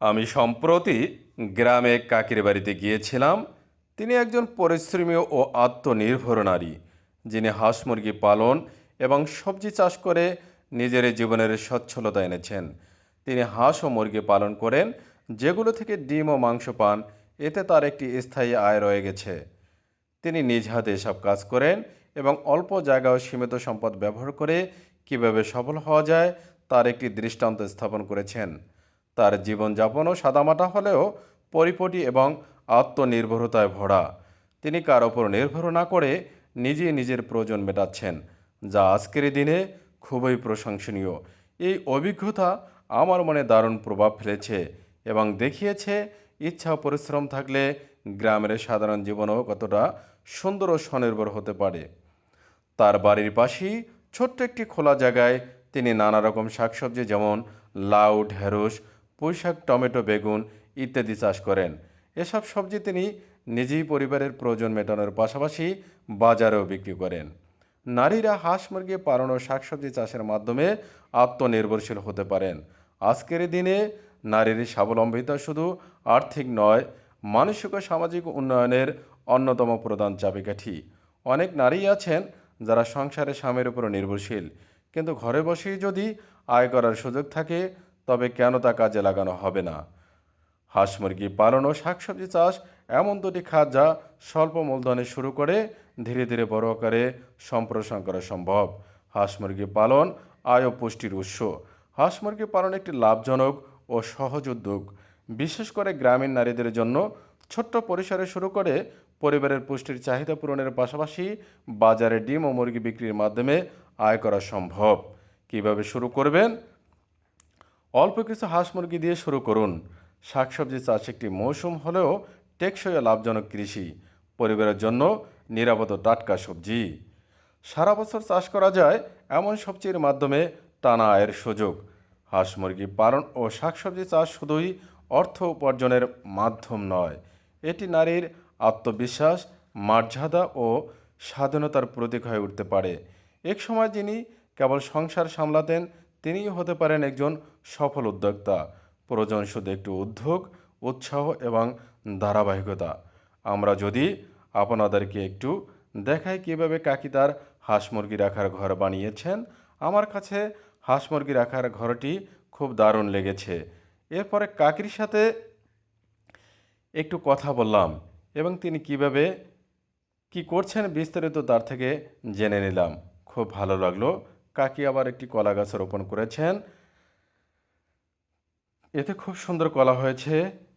আমি সম্প্রতি গ্রামে কাকির বাড়িতে গিয়েছিলাম। তিনি একজন পরিশ্রমী ও আত্মনির্ভর নারী, যিনি হাঁস মুরগি পালন এবং সবজি চাষ করে নিজের জীবনের সচ্ছলতা এনেছেন। তিনি হাঁস ও মুরগি পালন করেন, যেগুলো থেকে ডিম ও মাংস পান, এতে তার একটি স্থায়ী আয় রয়ে গেছে। তিনি নিজ হাতে এসব কাজ করেন এবং অল্প জায়গা ও সীমিত সম্পদ ব্যবহার করে কীভাবে সফল হওয়া যায়, তার একটি দৃষ্টান্ত স্থাপন করেছেন। তার জীবনযাপনও সাদামাটা হলেও পরিপটি এবং আত্মনির্ভরতায় ভরা। তিনি কার ওপর নির্ভর না করে নিজেই নিজের প্রয়োজন মেটাচ্ছেন, যা আজকের দিনে খুবই প্রশংসনীয়। এই অভিজ্ঞতা আমার মনে দারুণ প্রভাব ফেলেছে এবং দেখিয়েছে ইচ্ছা পরিশ্রম থাকলে গ্রামের সাধারণ জীবনও কতটা সুন্দর ও স্বনির্ভর হতে পারে। তার বাড়ির পাশেই ছোট্ট একটি খোলা জায়গায় তিনি নানা রকম শাকসবজি যেমন লাউ, ঢেঁড়স পুঁইশাক, টমেটো, বেগুন ইত্যাদি চাষ করেন। এসব সবজি তিনি নিজেই পরিবারের প্রয়োজন মেটানোর পাশাপাশি বাজারেও বিক্রি করেন। নারীরা হাঁস, মুরগি পালন ও শাকসবজি চাষের মাধ্যমে আত্মনির্ভরশীল হতে পারেন। আজকের দিনে নারীর স্বাবলম্বিতা শুধু আর্থিক নয়, মানসিক ও সামাজিক উন্নয়নের অন্যতম প্রধান চাবিকাঠি। অনেক নারী আছেন যারা সংসারে স্বামীর উপর নির্ভরশীল, কিন্তু ঘরে বসেই যদি আয় করার সুযোগ থাকে তবে কেন তা কাজে লাগানো হবে না? হাঁস মুরগি পালন ও শাকসবজি চাষ এমন দুটি খাত যা স্বল্প মূলধনে শুরু করে ধীরে ধীরে বড় আকারে সম্প্রসারণ করা সম্ভব। হাঁস মুরগি পালন আয় ও পুষ্টির উৎস। হাঁস মুরগি পালন একটি লাভজনক ও সহজ উদ্যোগ। বিশেষ করে গ্রামীণ নারীদের জন্য ছোট্ট পরিসরে শুরু করে পরিবারের পুষ্টির চাহিদা পূরণের পাশাপাশি বাজারে ডিম ও মুরগি বিক্রির মাধ্যমে আয় করা সম্ভব। কীভাবে শুরু করবেন? অল্প কিছু হাঁস মুরগি দিয়ে শুরু করুন। শাকসবজি চাষ একটি মৌসুম হলেও টেকসই লাভজনক কৃষি। পরিবারের জন্য নিরাপদ টাটকা সবজি। সারা বছর চাষ করা যায় এমন সবজির মাধ্যমে টানা আয়ের সুযোগ। হাঁস মুরগি পালন ও শাকসবজি চাষ শুধুই অর্থ উপার্জনের মাধ্যম নয়, এটি নারীর আত্মবিশ্বাস, মর্যাদা ও স্বাধীনতার প্রতীক হয়ে উঠতে পারে। এক সময় যিনি কেবল সংসার সামলাতেন তিনিই হতে পারেন একজন সফল উদ্যোক্তা। প্রয়োজন শুধু একটু উদ্যোগ, উৎসাহ এবং ধারাবাহিকতা। আমরা যদি আপনাদেরকে একটু দেখাই কীভাবে কাকি তার হাঁস মুরগি রাখার ঘর বানিয়েছেন, আমার কাছে হাঁস মুরগি রাখার ঘরটি খুব দারুণ লেগেছে। এরপরে কাকির সাথে একটু কথা বললাম এবং তিনি কীভাবে, কি করছেন বিস্তারিত তার থেকে জেনে নিলাম। খুব ভালো লাগল। কাকি আবার একটি কলা গাছ রোপণ করেছেন। এতে খুব সুন্দর কলা হয়েছে।